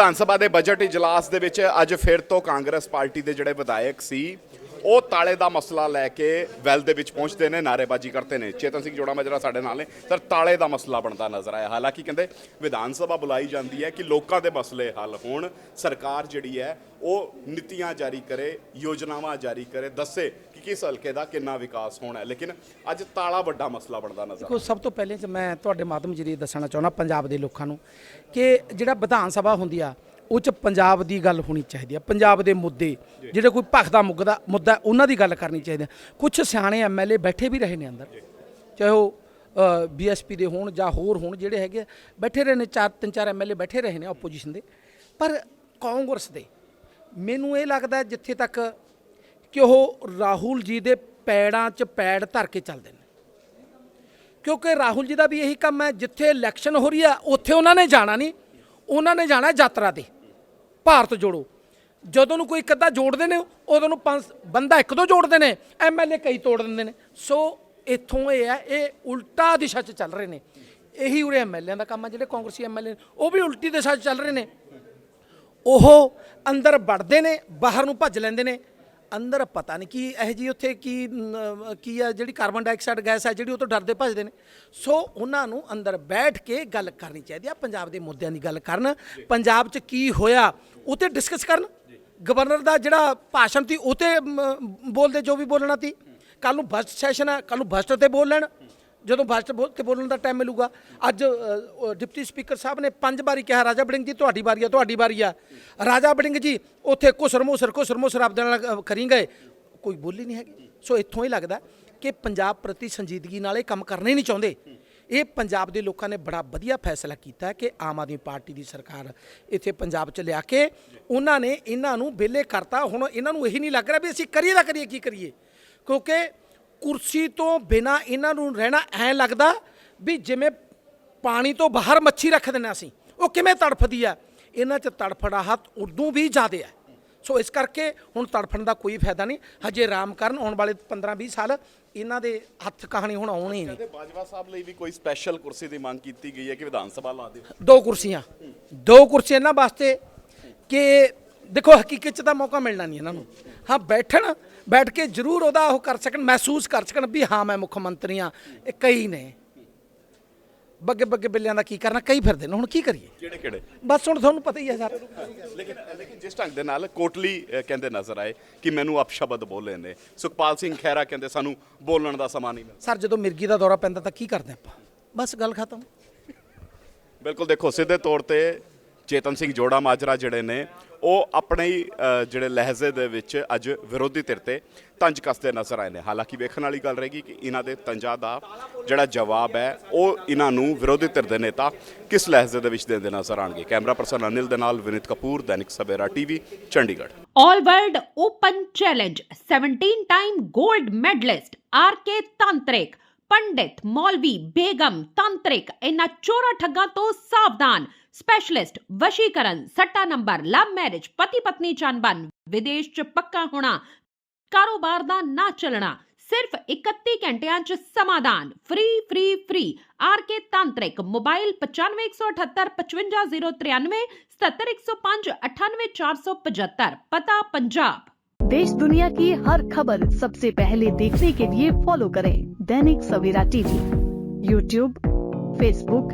ਵਿਧਾਨ ਸਭਾ ਦੇ ਬਜਟ ਇਜਲਾਸ ਦੇ ਵਿੱਚ ਅੱਜ ਫਿਰ ਤੋਂ ਕਾਂਗਰਸ ਪਾਰਟੀ ਦੇ ਜਿਹੜੇ ਵਿਧਾਇਕ ਸੀ, ਉਹ ਤਾਲੇ ਦਾ ਮਸਲਾ ਲੈ ਕੇ ਵੈਲ ਦੇ ਵਿੱਚ ਪਹੁੰਚਦੇ ਨੇ ਨਾਰੇਬਾਜ਼ੀ ਕਰਦੇ ਨੇ। ਚੇਤਨ ਸਿੰਘ ਜੋੜਾ ਮਜਰਾ ਸਾਡੇ ਨਾਲ ਨੇ, ਸਰ ਤਾਲੇ ਦਾ ਮਸਲਾ ਬਣਦਾ ਨਜ਼ਰ ਆਇਆ। ਹਾਲਾਂਕਿ ਕਹਿੰਦੇ ਵਿਧਾਨ ਸਭਾ ਬੁਲਾਈ ਜਾਂਦੀ ਹੈ ਕਿ ਲੋਕਾਂ ਦੇ ਮਸਲੇ ਹੱਲ ਹੋਣ, ਸਰਕਾਰ ਜਿਹੜੀ ਹੈ, ਉਹ ਨੀਤੀਆਂ ਜਾਰੀ ਕਰੇ, ਯੋਜਨਾਵਾਂ ਜਾਰੀ ਕਰੇ, ਦੱਸੇ ਕਿ ਕਿਸ ਹਲਕੇ ਦਾ ਕਿੰਨਾ ਵਿਕਾਸ ਹੋਣਾ ਹੈ? ਲੇਕਿਨ ਅੱਜ ਤਾਲਾ ਵੱਡਾ ਮਸਲਾ ਬਣਦਾ ਨਜ਼ਰ ਦੇਖੋ ਸਭ ਤੋਂ ਪਹਿਲੇ ਮੈਂ ਤੁਹਾਡੇ ਮਾਧਿਅਮ ਜਰੀਏ ਦੱਸਣਾ ਚਾਹੁੰਦਾ ਪੰਜਾਬ ਦੇ ਲੋਕਾਂ ਨੂੰ ਕਿ ਜਿਹੜਾ ਵਿਧਾਨ ਸਭਾ ਹੁੰਦੀ ਆ ਉਹ ਚ ਪੰਜਾਬ ਦੀ ਗੱਲ ਹੋਣੀ ਚਾਹੀਦੀ ਆ। ਪੰਜਾਬ ਦੇ ਮੁੱਦੇ ਜਿਹੜੇ ਕੋਈ ਭਖਦਾ ਮੁੱਗਦਾ ਮੁੱਦਾ ਉਹਨਾਂ ਦੀ ਗੱਲ ਕਰਨੀ ਚਾਹੀਦੀ ਆ। ਕੁਝ ਸਿਆਣੇ ਐਮਐਲਏ ਬੈਠੇ ਵੀ ਰਹੇ ਨੇ ਅੰਦਰ। ਚਾਹੇ ਉਹ ਬੀਐਸਪੀ ਦੇ ਹੋਣ ਜਾਂ ਹੋਰ ਹੋਣ ਜਿਹੜੇ ਹੈਗੇ ਬੈਠੇ ਰਹੇ ਨੇ ਚਾਰ ਤਿੰਨ ਚਾਰ ਐਮਐਲਏ ਬੈਠੇ ਰਹੇ ਨੇ ਆਪੋਜੀਸ਼ਨ ਦੇ। ਪਰ ਕਾਂਗਰਸ ਦੇ ਮੈਨੂੰ ਇਹ ਲੱਗਦਾ ਜਿੱਥੇ ਤੱਕ ਕਿ ਉਹ ਰਾਹੁਲ ਜੀ ਦੇ ਪੈੜਾਂ 'ਚ ਪੈੜ ਧਰ ਕੇ ਚੱਲਦੇ ਨੇ। ਕਿਉਂਕਿ ਰਾਹੁਲ ਜੀ ਦਾ ਵੀ ਇਹੀ ਕੰਮ ਹੈ, ਜਿੱਥੇ ਇਲੈਕਸ਼ਨ ਹੋ ਰਹੀ ਆ ਉੱਥੇ ਉਹਨਾਂ ਨੇ ਜਾਣਾ ਨਹੀਂ, ਉਹਨਾਂ ਨੇ ਜਾਣਾ ਯਾਤਰਾ ਤੇ। ਭਾਰਤ ਜੋੜੋ। ਜਦੋਂ ਨੂੰ ਕੋਈ ਇੱਕ ਅੱਧਾ ਜੋੜਦੇ ਨੇ, ਉਦੋਂ ਨੂੰ ਪੰਜ, ਬੰਦਾ ਇੱਕ ਦੋ ਜੋੜਦੇ ਨੇ ਐਮਐਲਏ ਕਈ ਤੋੜ ਦਿੰਦੇ ਨੇ। ਸੋ ਇੱਥੋਂ ਇਹ ਹੈ, ਇਹ ਉਲਟਾ ਦਿਸ਼ਾ 'ਚ ਚੱਲ ਰਹੇ ਨੇ। ਇਹੀ ਉਰੇ ਐਮਐਲਏਆਂ ਦਾ ਕੰਮ ਹੈ, ਜਿਹੜੇ ਕਾਂਗਰਸੀ ਐਮਐਲਏ ਉਹ ਵੀ ਉਲਟੀ ਦਿਸ਼ਾ 'ਚ ਚੱਲ ਰਹੇ ਨੇ। ਉਹ ਅੰਦਰ ਵੜਦੇ ਨੇ, ਬਾਹਰ ਨੂੰ ਭੱਜ ਲੈਂਦੇ ਨੇ ਅੰਦਰ ਪਤਾ ਨਹੀਂ ਕੀ ਇਹ ਜੀ ਉੱਥੇ ਕੀ ਕੀ ਆ ਜਿਹੜੀ ਕਾਰਬਨ ਡਾਈਆਕਸਾਈਡ ਗੈਸ ਹੈ ਜਿਹੜੀ ਉਹ ਤੋਂ ਡਰਦੇ ਭੱਜਦੇ ਨੇ। ਸੋ ਉਹਨਾਂ ਨੂੰ ਅੰਦਰ ਬੈਠ ਕੇ ਗੱਲ ਕਰਨੀ ਚਾਹੀਦੀ ਆ ਪੰਜਾਬ ਦੇ ਮੁੱਦਿਆਂ ਦੀ ਗੱਲ ਕਰਨ। ਪੰਜਾਬ 'ਚ ਕੀ ਹੋਇਆ ਉਹ ਤੇ ਡਿਸਕਸ ਕਰਨ ਗਵਰਨਰ ਦਾ ਜਿਹੜਾ ਭਾਸ਼ਣ ਸੀ ਉਹ ਤੇ ਮ, ਬੋਲਦੇ ਜੋ ਵੀ ਬੋਲਣਾ ਸੀ। ਕੱਲ ਨੂੰ ਬਜਟ ਸੈਸ਼ਨ ਹੈ ਕੱਲ ਨੂੰ ਬਜਟ ਤੇ ਬੋਲ ਲੈਣ। ਜਦੋਂ ਬਜਟ ਬੋਲ ਤੇ ਬੋਲਣ ਦਾ ਟਾਈਮ ਮਿਲੂਗਾ। ਅੱਜ ਡਿਪਟੀ ਸਪੀਕਰ ਸਾਹਿਬ ਨੇ ਪੰਜ ਵਾਰੀ ਕਿਹਾ, ਰਾਜਾ ਬੜਿੰਗ ਜੀ, ਤੁਹਾਡੀ ਵਾਰੀ ਆ, ਤੁਹਾਡੀ ਵਾਰੀ ਆ। ਰਾਜਾ ਬੜਿੰਗ ਜੀ, ਉੱਥੇ ਕੁਸਰ ਮੁਸਰ ਕੁਸਰ ਮੁਸਰ ਆਪਦੇ ਨਾਲ ਕਰੀ ਗਏ। ਕੋਈ ਬੋਲੀ ਨਹੀਂ ਹੈਗੀ। ਸੋ ਇੱਥੋਂ ਹੀ ਲੱਗਦਾ ਕਿ ਪੰਜਾਬ ਪ੍ਰਤੀ ਸੰਜੀਦਗੀ ਨਾਲ ਇਹ ਕੰਮ ਕਰਨੇ ਨਹੀਂ ਚਾਹੁੰਦੇ। ਇਹ ਪੰਜਾਬ ਦੇ ਲੋਕਾਂ ਨੇ ਬੜਾ ਵਧੀਆ ਫੈਸਲਾ ਕੀਤਾ ਕਿ ਆਮ ਆਦਮੀ ਪਾਰਟੀ ਦੀ ਸਰਕਾਰ ਇੱਥੇ ਪੰਜਾਬ 'ਚ ਲਿਆ ਕੇ ਉਹਨਾਂ ਨੇ ਇਹਨਾਂ ਨੂੰ ਵਿਹਲੇ ਕਰਤਾ। ਹੁਣ ਇਹਨਾਂ ਨੂੰ ਇਹੀ ਨਹੀਂ ਲੱਗ ਰਿਹਾ ਵੀ ਅਸੀਂ ਕਰੀਏ ਤਾਂ ਕਰੀਏ, ਕੀ ਕਰੀਏ? ਕਿਉਂਕਿ ਕੁਰਸੀ ਤੋਂ ਬਿਨਾ ਇਹਨਾਂ ਨੂੰ ਰਹਿਣਾ ਐ ਲੱਗਦਾ ਵੀ ਜਿਵੇਂ ਪਾਣੀ ਤੋਂ ਬਾਹਰ ਮੱਛੀ ਰੱਖ ਦਿੰਦੇ ਅਸੀਂ ਉਹ ਕਿਵੇਂ ਤੜਫਦੀ ਆ? ਇਹਨਾਂ 'ਚ ਤੜਫੜਾਹਟ ਉਦੋਂ ਵੀ ਜ਼ਿਆਦਾ ਹੈ ਸੋ ਇਸ ਕਰਕੇ ਹੁਣ ਤੜਫਣ ਦਾ ਕੋਈ ਫਾਇਦਾ ਨਹੀਂ। ਹਜੇ ਆਰਾਮ ਕਰਨ ਆਉਣ ਵਾਲੇ 15 20 ਸਾਲ ਇਹਨਾਂ ਦੇ ਹੱਥ ਕਹਾਣੀ ਹੁਣ ਆਉਣੀ ਨਹੀਂ। ਕਹਿੰਦੇ ਬਾਜਵਾ ਸਾਹਿਬ ਲਈ ਵੀ ਕੋਈ ਸਪੈਸ਼ਲ ਕੁਰਸੀ ਦੀ ਮੰਗ ਕੀਤੀ ਗਈ ਹੈ ਕਿ ਵਿਧਾਨ ਸਭਾ ਲਾ ਦਿਓ? ਦੋ ਕੁਰਸੀਆਂ। ਦੋ ਕੁਰਸੀਆਂ ਇਹਨਾਂ ਵਾਸਤੇ ਕਿ ਦੇਖੋ ਹਕੀਕਤ 'ਚ ਤਾਂ ਮੌਕਾ ਮਿਲਣਾ ਨਹੀਂ ਇਹਨਾਂ ਨੂੰ। ਹਾਂ ਬੈਠਣ ਬੈਠ ਕੇ ਜ਼ਰੂਰ ਉਹਦਾ ਉਹ ਕਰ ਸਕਣ ਮਹਿਸੂਸ ਕਰ ਸਕਣ ਵੀ ਹਾਂ ਮੈਂ ਮੁੱਖ ਮੰਤਰੀ ਹਾਂ ਇਹ ਕਈ ਨੇ। ਬੱਗੇ ਬੱਗੇ ਬਿੱਲਿਆਂ ਦਾ ਕੀ ਕਰਨਾ ਕਈ ਫਿਰਦੇ ਨੇ ਹੁਣ ਕੀ ਕਰੀਏ? ਕਿਹੜੇ ਕਿਹੜੇ? ਬਸ ਹੁਣ ਤੁਹਾਨੂੰ ਪਤਾ ਹੀ ਹੈ ਸਰ। ਲੇਕਿਨ ਲੇਕਿਨ ਜਿਸ ਢੰਗ ਦੇ ਨਾਲ ਕੋਟਲੀ ਕਹਿੰਦੇ ਨਜ਼ਰ ਆਏ ਕਿ ਮੈਨੂੰ ਅਪਸ਼ਬਦ ਬੋਲੇ ਨੇ ਸੁਖਪਾਲ ਸਿੰਘ ਖਹਿਰਾ ਕਹਿੰਦੇ ਸਾਨੂੰ ਬੋਲਣ ਦਾ ਸਮਾਂ ਨਹੀਂ ਮਿਲਦਾ ਸਰ ਜਦੋਂ ਮਿਰਗੀ ਦਾ ਦੌਰਾ ਪੈਂਦਾ ਤਾਂ ਕੀ ਕਰਦੇ ਆਪਾਂ? ਬਸ ਗੱਲ ਖਤਮ। ਬਿਲਕੁਲ ਦੇਖੋ ਸਿੱਧੇ ਤੌਰ ਤੇ ਚੇਤਨ ਸਿੰਘ ਜੋੜਾ ਮਾਜਰਾ ਜਿਹੜੇ ਨੇ, ਉਹ ਆਪਣੇ ਹੀ ਜਿਹੜੇ ਲਹਿਜ਼ੇ ਦੇ ਵਿੱਚ ਅੱਜ ਵਿਰੋਧੀ ਧਿਰ ਤੇ ਤੰਜ ਕੱਸਦੇ ਨਜ਼ਰ ਆਏ ਨੇ। ਹਾਲਾਂਕਿ ਵੇਖਣ ਵਾਲੀ ਗੱਲ ਰਹੇਗੀ ਕਿ ਇਹਨਾਂ ਦੇ ਤੰਜਾਂ ਦਾ ਜਿਹੜਾ ਜਵਾਬ ਹੈ, ਉਹ ਇਹਨਾਂ ਨੂੰ ਵਿਰੋਧੀ ਧਿਰ ਦੇ ਨੇਤਾ ਕਿਸ ਲਹਿਜ਼ੇ ਦੇ ਵਿੱਚ ਦਿੰਦੇ ਨਜ਼ਰ ਆਣਗੇ ਕੈਮਰਾ ਪਰਸਨ ਅਨਿਲ ਦੇ ਨਾਲ Vineet Kapoor, Dainik Savera TV, Chandigarh. All World Open Challenge 17 time gold medalist RK Tantrik ਪੰਡਿਤ ਮੌਲਵੀ ਬੇਗਮ ਤੰਤਰਿਕ ਇਹਨਾਂ ਚੋਰਾ ਠੱਗਾਂ ਤੋਂ ਸਾਵਧਾਨ ਸਪੈਸ਼ਲਿਸਟ ਵਸ਼ੀਕਰਨ ਸੱਟਾ ਨੰਬਰ ਲਵ ਮੈਰਿਜ ਪਤੀ ਪਤਨੀ ਚੰਬਨ ਵਿਦੇਸ਼ ਚ ਪੱਕਾ ਹੋਣਾ ਕਾਰੋਬਾਰ ਦਾ ਨਾ ਚੱਲਣਾ ਸਿਰਫ 31 ਘੰਟਿਆਂ ਚ ਸਮਾਧਾਨ free free free RK ਤਾਂਤਰਿਕ mobile 9518755093 77105 98475 ਪਤਾ ਪੰਜਾਬ देश दुनिया की हर खबर सबसे पहले देखने के लिए फॉलो करें Dainik Savera TV YouTube Facebook